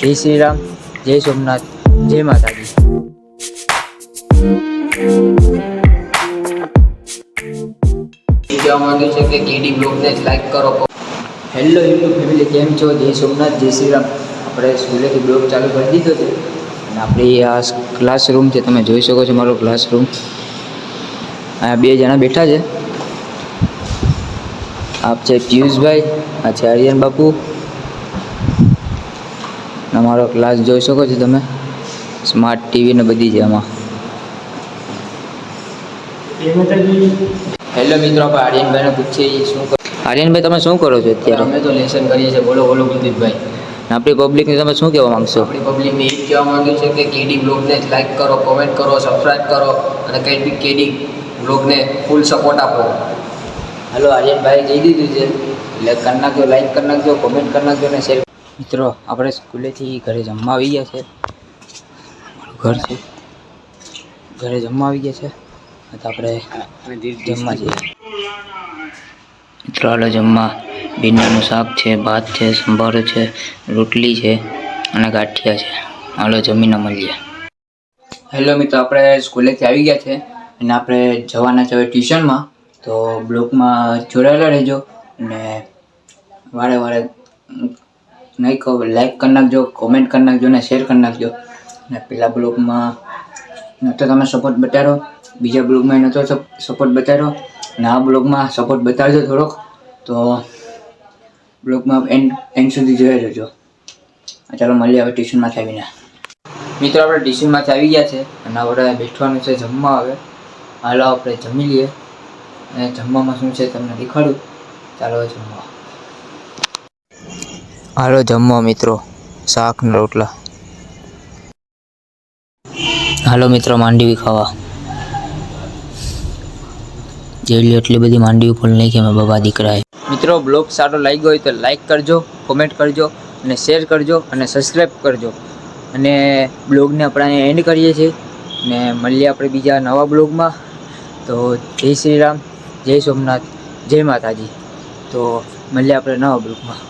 જય શ્રી રામ જય સોમનાથ જય માતાજી. કહેવા માંગ્યું છે કે કેડી બ્લોગને લાઈક કરો. હેલો યુટ્યુબ ફેમિલી કેમ છો? જય સોમનાથ જય શ્રી રામ. આપણે સ્કૂલેથી બ્લોગ ચાલુ કરી દીધો છે. અને આપણી આ ક્લાસરૂમ છે તમે જોઈ શકો છો મારો ક્લાસરૂમ અહીંયા બે જણા બેઠા છે. આપ છે પિયુષભાઈ આ છે આર્યન બાપુ. અમારો ક્લાસ જોઈ શકો છો તમે. સ્માર્ટ ટીવી ને બધી છે આમાં. હેલો મિત્રો આપણે આર્યનભાઈને પૂછીએ શું કરો? આર્યનભાઈ તમે શું કરો છો અત્યારે? અમે તો લેસન કરીએ છીએ. બોલો બોલો કુલદીપભાઈ આપણી પબ્લિકને તમે શું કહેવા માંગશો? આપણી પબ્લિકને એ જ કહેવા માંગ્યું છે કે કેડી બ્લોગને લાઈક કરો કોમેન્ટ કરો સબસ્ક્રાઈબ કરો અને કેડી કેડી બ્લોગને ફૂલ સપોર્ટ આપો. હેલો આર્યનભાઈ કહી દીધું છે. એટલે કરી નાખજો લાઈક કરી નાખજો કોમેન્ટ કરી નાખજો અને શેર મિત્રો, આપણે સ્કૂલેથી ઘરે જમવા આવી ગયા છે. ઘર છે. ઘરે જમવા આવી ગયા છે. આપણે જમવા જઈએ. મિત્રો, હાલો જમવા. ભીંડાનું શાક છે, ભાત છે, સંભારો છે, રોટલી છે અને ગાંઠિયા છે. હાલો જમીને મળીએ. હેલો મિત્રો, આપણે સ્કૂલેથી આવી ગયા છે અને આપણે જવાના છે હવે ટ્યુશનમાં. તો બ્લોગમાં જોડાયેલા રહેજો અને વારે વારે નહીં કહો લાઈક કરી નાખજો કોમેન્ટ કરી નાખજો ને શેર કરી નાખજો. ને પેલા બ્લોગમાં ન તો તમે સપોર્ટ બતાડો બીજા બ્લોગમાં નહોતો સપોર્ટ બતાડો અને આ બ્લોગમાં સપોર્ટ બતાડજો થોડોક, તો બ્લોગમાં એન્ડ એન્ડ સુધી જોઈ રહેજો ચાલો મળીએ હવે ટ્યુશનમાંથી આવીને. મિત્રો, આપણે ટ્યુશનમાંથી આવી ગયા છે, અને આપણે બેઠવાનું છે જમવા હવે. હાલો, આપણે જમી લઈએ. અને જમવામાં શું છે તમને દેખાડું? ચાલો જમવા. હાલો જમવા મિત્રો શાક ને રોટલા. હાલો મિત્રો, માંડવી ખાવા. જેવી એટલી બધી માંડવી ફૂલ નહીં કે મેં બાબા દીકરાએ. મિત્રો, બ્લોગ સારો લાગ્યો હોય તો લાઈક કરજો, કોમેન્ટ કરજો, અને શેર કરજો, અને સબસ્ક્રાઈબ કરજો. અને બ્લોગને આપણે એન્ડ કરીએ છીએ. ને મળીએ આપણે બીજા નવા બ્લોગમાં. તો જય શ્રી રામ, જય સોમનાથ, જય માતાજી. તો મળીએ આપણે નવા બ્લોગમાં.